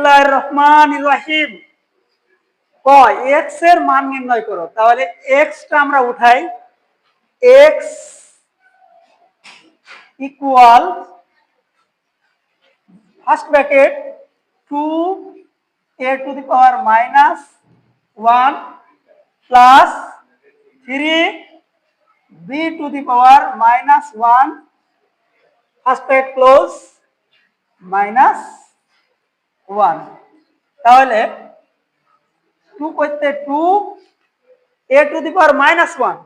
বিসমিল্লাহির রহমানির রহিম কয় এক্সের মান নির্ণয় করো। তাহলে এক্সটা আমরা উঠাই। X equal first bracket two a to the power minus one plus three b to the power minus one first bracket close minus one. তাহলে টু করতে two a to the power minus one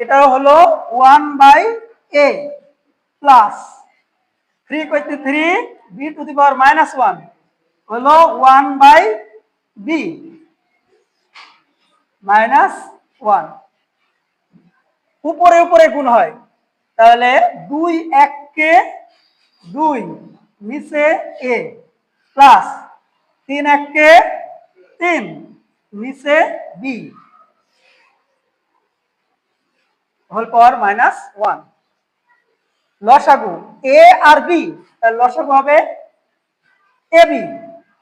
এটা হলো one by a plus three করতে three b to the power minus one হলো one by b minus one উপরে উপরে গুণ হয়। তাহলে দুই এককে দুই, নিচে এ প্লাস তিন এককে তিন, নিচে b. Whole power minus one লসাগু এ আর বি লসাগু হবে এ বি।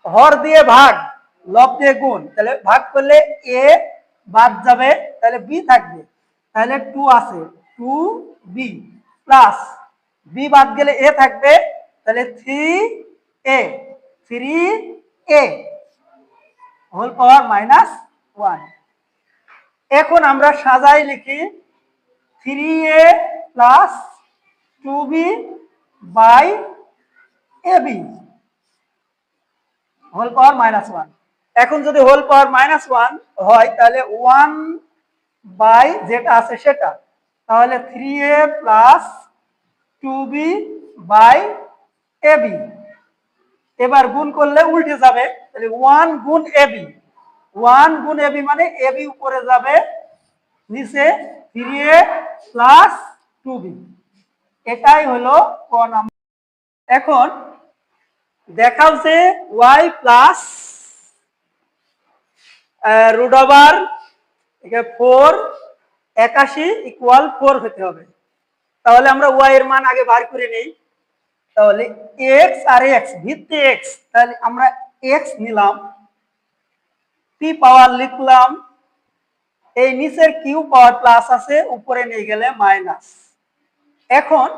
হর দিয়ে ভাগ, লব দিয়ে গুণ, তাহলে ভাগ করলে এ বাদ যাবে, তাহলে বি থাকবে। তাহলে টু আছে টু বি প্লাস বি বাদ গেলে এ থাকবে, তাহলে three a three a whole power minus one এখন আমরা সাজাই লিখি three a plus two b by a b whole power minus one এখন যদি হোল পাওয়ার মাইনাস ওয়ান হয়, তাহলে ওয়ান বাই যেটা আছে সেটা, তাহলে three a plus two b by a b এবার গুণ করলে উল্টে যাবে, তাহলে ওয়ান গুণ এ বি ওয়ান গুণ এ বি মানে এ বি উপরে যাবে, নিচে three a plus two b এটাই হলো ক নাম্বার। এখন দেখাও যে y plus root over four একাশি ইকুয়াল ফোর হতে হবে। তাহলে আমরা ওয়াই এর মান আগে বার করে নেই। তাহলে এক্স আর এক্স ভিত্তি এক্স তাহলে আমরা এক্স নিলাম পি পাওয়ার লিখলাম, এই নিচের কিউ পাওয়ার প্লাস আছে, উপরে নিয়ে গেলে মাইনাস এখন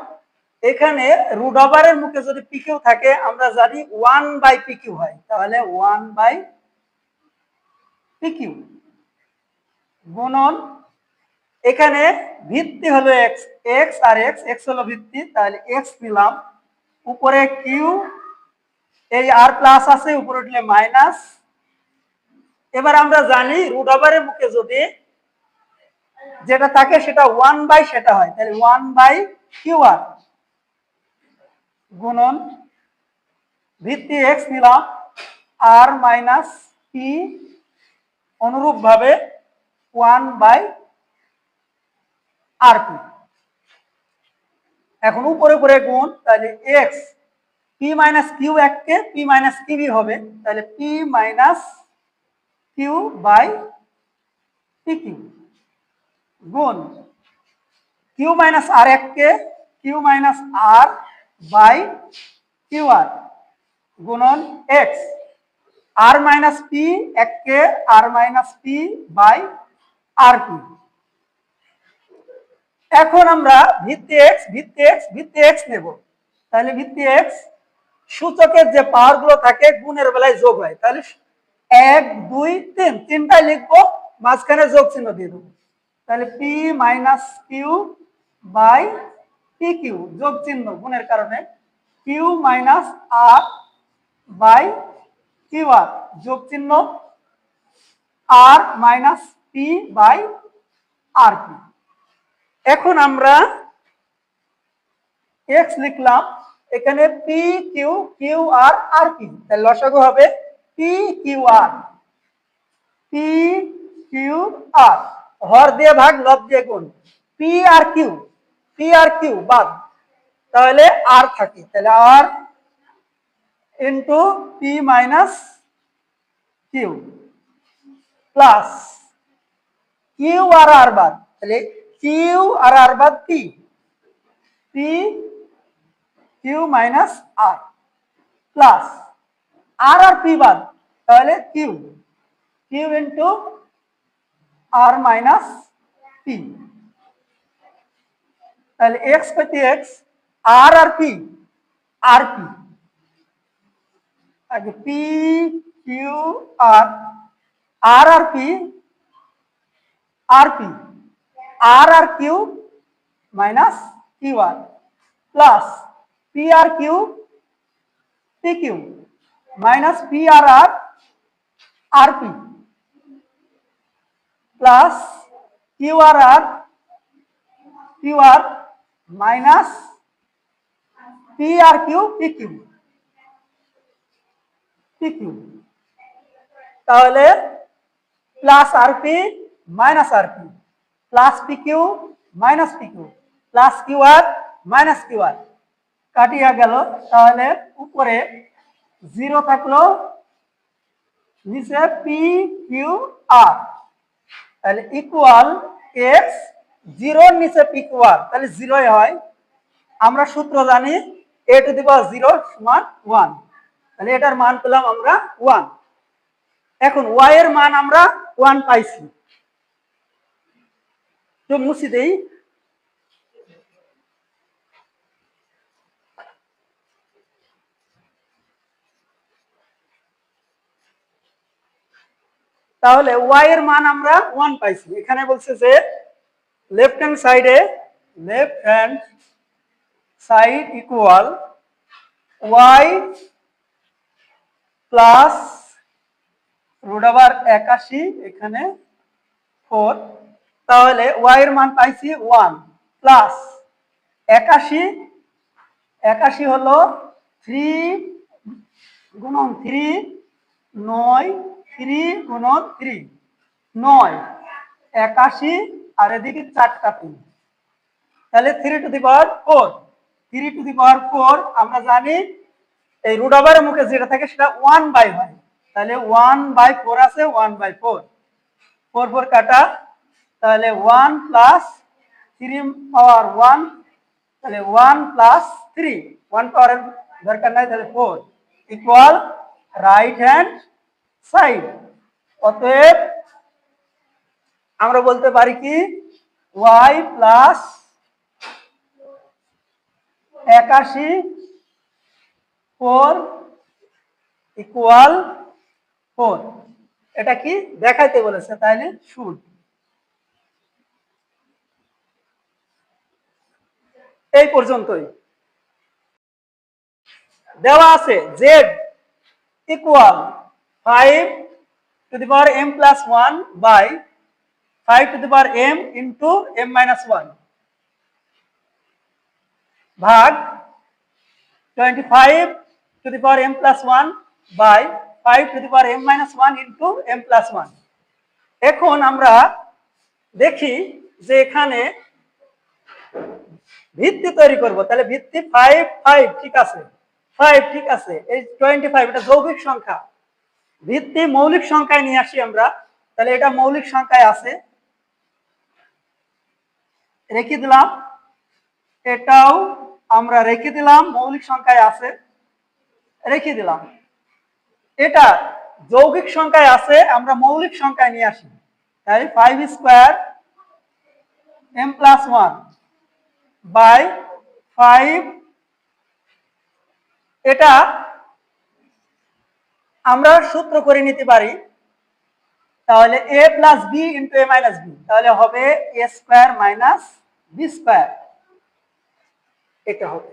এখানে রুট ওভারের মুখে যদি পি কিউ থাকে, আমরা জানি ওয়ান বাই পি কিউ হয়, তাহলে ওয়ান বাই পি কিউ গুণন, এখানে ভিত্তি হলো এক্স এক্স আর এক্স এক্স হলো ভিত্তি, তাহলে এক্স নিলাম। উপরে কিউ এই আর প্লাস আছে, উপরে উঠলে মাইনাস এবার আমরা জানি রুট ওভারের মুখে যদি যেটা থাকে সেটা ওয়ান বাই সেটা হয়, তাহলে ওয়ান বাই কিউ আর গুণন ভিত্তি এক্স নিলাম আর মাইনাস পি অনুরূপ ভাবে ওয়ান বাই আর পি এখন উপরে উপরে গুণ, তাহলে এক্স পি মাইনাস কিউ এককে পি মাইনাস কিউই হবে, তাহলে p minus q by p q গুণ কিউ মাইনাস আর এককে q minus r by q r গুণন এক্স আর মাইনাস পি এককে r minus p by r p এখন আমরা ভিত্তি এক্স ভিত্তি এক্স ভিত্তি এক্স নেব। তাহলে ভিত্তি এক্স সূচকের যে পাওয়ারগুলো থাকে, গুণের বেলায় যোগ হয়। তাহলে এক, দুই, তিন, তিনটাই লিখব, মাঝখানে যোগ চিহ্ন দিয়ে দেবো। তাহলে P minus Q by P Q যোগ চিহ্ন, গুণের কারণে Q minus R by Q R যোগ চিহ্ন R minus P by R P এখন আমরা এক্স লিখলাম, এখানে P Q Q R R P তাহলে লসাগু হবে P Q R P Q R হর দিয়ে ভাগ, লব দিয়ে গুণ। P R Q P R Q বাদ। তাহলে আর থাকে। তাহলে R into P minus Q plus Q R R বাদ। তাহলে কিউ আর আর বাদ P P Q minus R plus R R P বাদ, তাহলে Q. Q into R minus P. তাহলে এক্স প্রতি X, R R P R P. আগে P, Q, R R R P R P. R R Q minus Q R plus P R Q P Q minus P R R R P plus Q R R Q R minus P R Q P Q P Q তাহলে plus R P minus R P plus P Q minus P Q plus Q R minus Q R কাটিয়া গেল, তাহলে উপরে zero থাকল নিচে P Q R তাহলে equal x জিরোর নিচে পি কিউ আর তাহলে জিরোই হয়। আমরা সূত্র জানি A to the power zero সমান ওয়ান তাহলে এটার মান পেলাম আমরা ওয়ান এখন ওয়াই এর মান আমরা ওয়ান পাইছি। তো মুছি দেই। তাহলে ওয়াই এর মান আমরা ওয়ান পাইছি। এখানে বলছে যে লেফট হ্যান্ড সাইডে left hand side equal Y plus root আবার একাশি, এখানে ফোর তাহলে ওয়াই এর মান পাইছি ওয়ান প্লাস একাশি একাশি হলো থ্রি গুণন থ্রি নয় থ্রি গুণন থ্রি নয়, একাশি আর এদিকে চারটা তিন। তাহলে three to the power four three to the power four আমরা জানি এই রুট ওভারের মুখে যেটা থাকে সেটা ওয়ান বাই হয়। তাহলে ওয়ান বাই ফোর আছে one by four four four কাটা তাহলে one plus three power one তাহলে ওয়ান প্লাস থ্রি ওয়ান পাওয়ারের দরকার নাই, তাহলে four equal right hand side অতএব আমরা বলতে পারি কি? ওয়াই প্লাস একাশি ফোর ইকুয়াল ফোর এটা কি? দেখাইতে বলেছে তাইলে শুড এই পর্যন্তই। দেওয়া আছে Z equal five to the power M plus one by five to the power M into M minus one ভাগ twenty five to the power M plus one by five to the power M minus one into M plus one এখন আমরা দেখি যে এখানে ভিত্তি তৈরি করব। তাহলে ভিত্তি ফাইভ ফাইভ ঠিক আছে। ফাইভ ঠিক আছে। এই টোয়েন্টি ফাইভ এটা যৌগিক সংখ্যা। ভিত্তি মৌলিক সংখ্যায় নিয়ে আসি আমরা। তাহলে এটা মৌলিক সংখ্যায় আছে। রেখে দিলাম। এটাও আমরা রেখে দিলাম, মৌলিক সংখ্যায় আছে। রেখে দিলাম। এটা যৌগিক সংখ্যায় আছে, আমরা মৌলিক সংখ্যায় নিয়ে আসি। তাই five square M plus one by five. এটা আমরা সূত্র করে নিতে পারি। তাহলে A plus B into A minus B তাহলে হবে A square minus B square এটা হবে।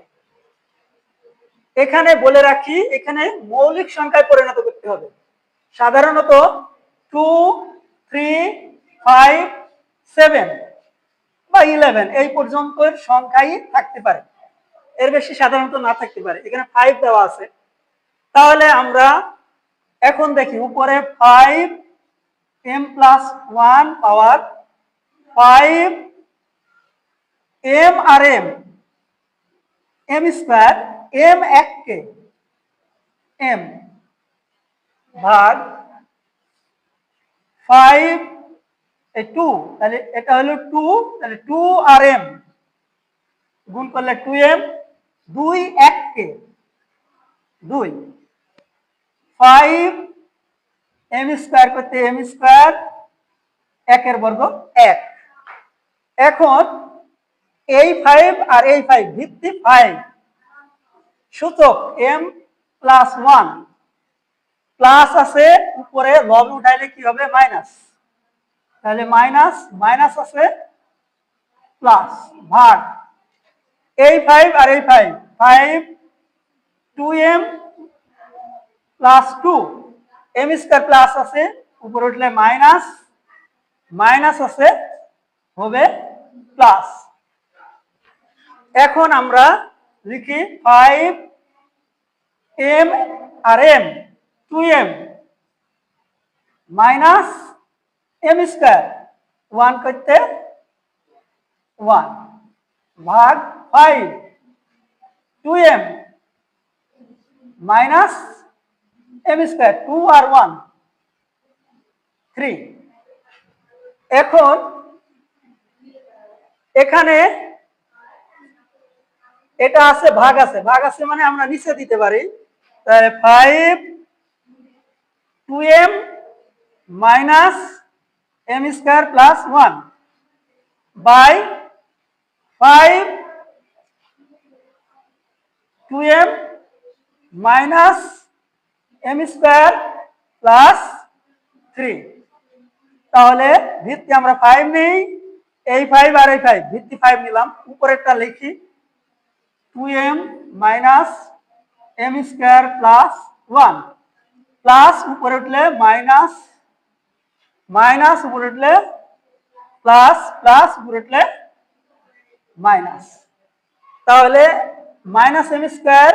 এখানে বলে রাখি, এখানে মৌলিক সংখ্যায় পরিণত করতে হবে। সাধারণত টু থ্রি ফাইভ সেভেন বা ইলেভেন এই পর্যন্ত সংখ্যাই থাকতে পারে। এর বেশি সাধারণত না থাকতে পারে। এখানে ফাইভ দেওয়া আছে। তাহলে আমরা এখন দেখি উপরে five M plus one power five M আর এম এম স্কোয়ার এম এক কে এম ভাগ ফাইভ টু তাহলে এটা হলো টু তাহলে টু আর এম গুণ করলে টু এম দুই এককে দুই। ফাইভ এম স্কোয়ার করতে এম স্কোয়ার একের বর্গ এক। এখন এই ফাইভ আর এই ফাইভ ভিত্তি ফাইভ সূচক এম প্লাস ওয়ান প্লাস আছে, উপরে লবে উঠাইলে কি হবে? মাইনাস তাহলে মাইনাস মাইনাস আছে প্লাস ভাগ। এই ফাইভ আর এই five five two M plus two M square plus আছে, উপরে উঠলে মাইনাস মাইনাস আছে, হবে প্লাস এখন আমরা লিখি ফাইভ এম আর M two M minus M square one করতে ওয়ান ভাগ five two M minus M square two আর ওয়ান থ্রি এখন এখানে এটা আছে, ভাগ আছে। ভাগ আছে মানে আমরা নিচে দিতে পারি। তাহলে five two M minus M square plus one by five two M minus M square plus three তাহলে ভিত্তি আমরা ফাইভ নেই, এই ফাইভ আর এই ফাইভ ভিত্তি ফাইভ নিলাম, উপরেরটা লিখি। Two M minus M square plus one plus উপরে উঠলে মাইনাস মাইনাস উপরে প্লাস প্লাস উপরে মাইনাস তাহলে minus M square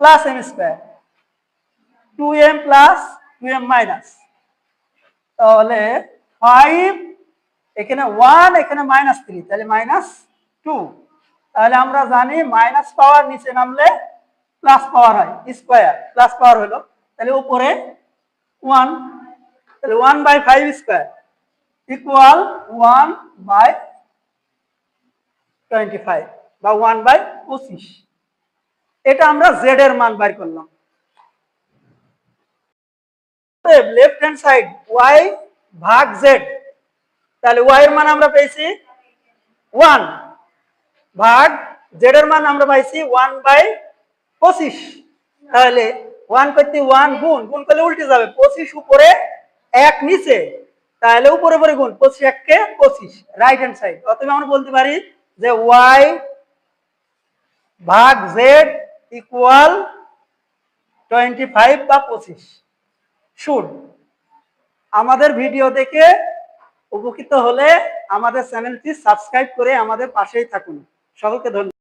plus M square two M plus two M minus তাহলে ফাইভ এখানে ওয়ান এখানে মাইনাস থ্রি তাহলে মাইনাস টু তাহলে আমরা জানি মাইনাস পাওয়ার নিচে নামলে প্লাস পাওয়ার হয় স্কোয়ার প্লাস পাওয়ার হলো। তাহলে উপরে ওয়ান, তাহলে one by five square equal one by twenty five বা ওয়ান বাই পঁচিশ। এটা আমরা জেড এর মান বের করলাম। লেফট হ্যান্ড সাইড ওয়াই ভাগ জেড, তাহলে ওয়াই এর মান আমরা পেয়েছি ওয়ান ভাগ জেড এর মান আমরা পাইছি ওয়ান বাই পঁচিশ। তাহলে ওয়ান করতে ওয়ান গুণ গুণ করলে উল্টে যাবে, পঁচিশ উপরে এক নিচে, তাহলে উপরে উপরে গুণ, পঁচিশ এককে পঁচিশ রাইট হ্যান্ড সাইড অতএব আমরা বলতে পারি যে ওয়াই ভাগ জেড ইকুয়াল টোয়েন্টি ফাইভ বা পঁচিশ। শুড আমাদের ভিডিও দেখে উপকৃত হলে আমাদের চ্যানেলটি সাবস্ক্রাইব করে আমাদের পাশেই থাকুন। সকলকে ধন্যবাদ।